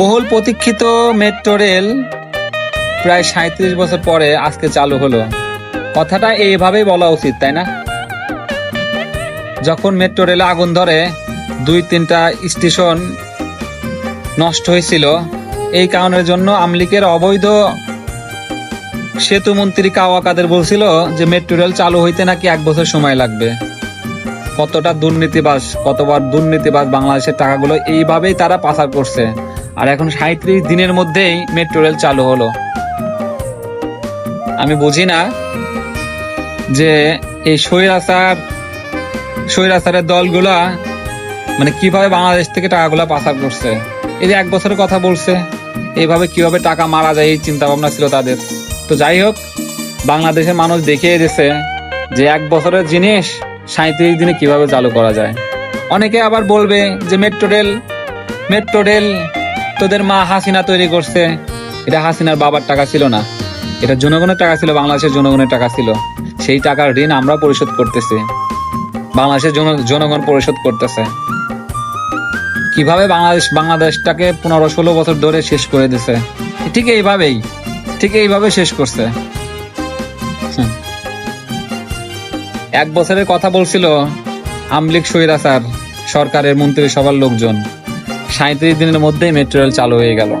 বহুল প্রতীক্ষিত metro rail প্রায় সাঁত্রিশ বছর পরে আজকে চালু হলো। কথাটা এইভাবেই বলা উচিত, তাই না? যখন মেট্রো রেলে আগুন ধরে, দুই তিনটা স্টেশন নষ্ট হয়েছিল, এই কারণের জন্য আমলিকের অবৈধ সেতু মন্ত্রী কাওয়া কাদের বলছিল যে মেট্রো রেল চালু হইতে নাকি এক বছর সময় লাগবে। কতটা দুর্নীতিবাস কতবার দুর্নীতিবাস বাংলাদেশের টাকাগুলো এইভাবেই তারা পাচার করছে। আর এখন সাঁত্রিশ দিনের মধ্যেই মেট্রো রেল চালু হলো। আমি বুঝি না যে এই স্বৈরাচার স্বৈরাচারের দলগুলা মানে কীভাবে বাংলাদেশ থেকে টাকাগুলা পাচার করছে। এই যে এক বছরের কথা বলছে, এইভাবে কীভাবে টাকা মারা যায় এই চিন্তা ভাবনা ছিল তাদের। তো যাই হোক, বাংলাদেশের মানুষ দেখিয়ে দিয়েছে যে এক বছরের জিনিস সাঁত্রিশ দিনে কীভাবে চালু করা যায়। অনেকে আবার বলবে যে মেট্রো রেল মেট্রো রেল তোদের মা হাসিনা তৈরি করছে। এটা হাসিনার বাবার টাকা ছিল না। এটা জনগণের টাকা ছিল, বাংলাদেশের জনগণের টাকা ছিল। সেই টাকার ঋণ আমরা পরিশোধ করতেছি। বাংলাদেশের জনগণ পরিশোধ করতেছে। কীভাবে বাংলাদেশ বাংলাদেশটাকে পনেরো ষোলো বছর ধরে শেষ করে দিছে? ঠিক এইভাবেই। ঠিক এইভাবে শেষ করছে। এক বছরের কথা বলছিল, আমলিক স্বৈরাচার সরকারের মন্ত্রিসভার লোকজন। সাঁত্রিশ দিনের মধ্যেই মেট্রো রেল চালু হয়ে গেল।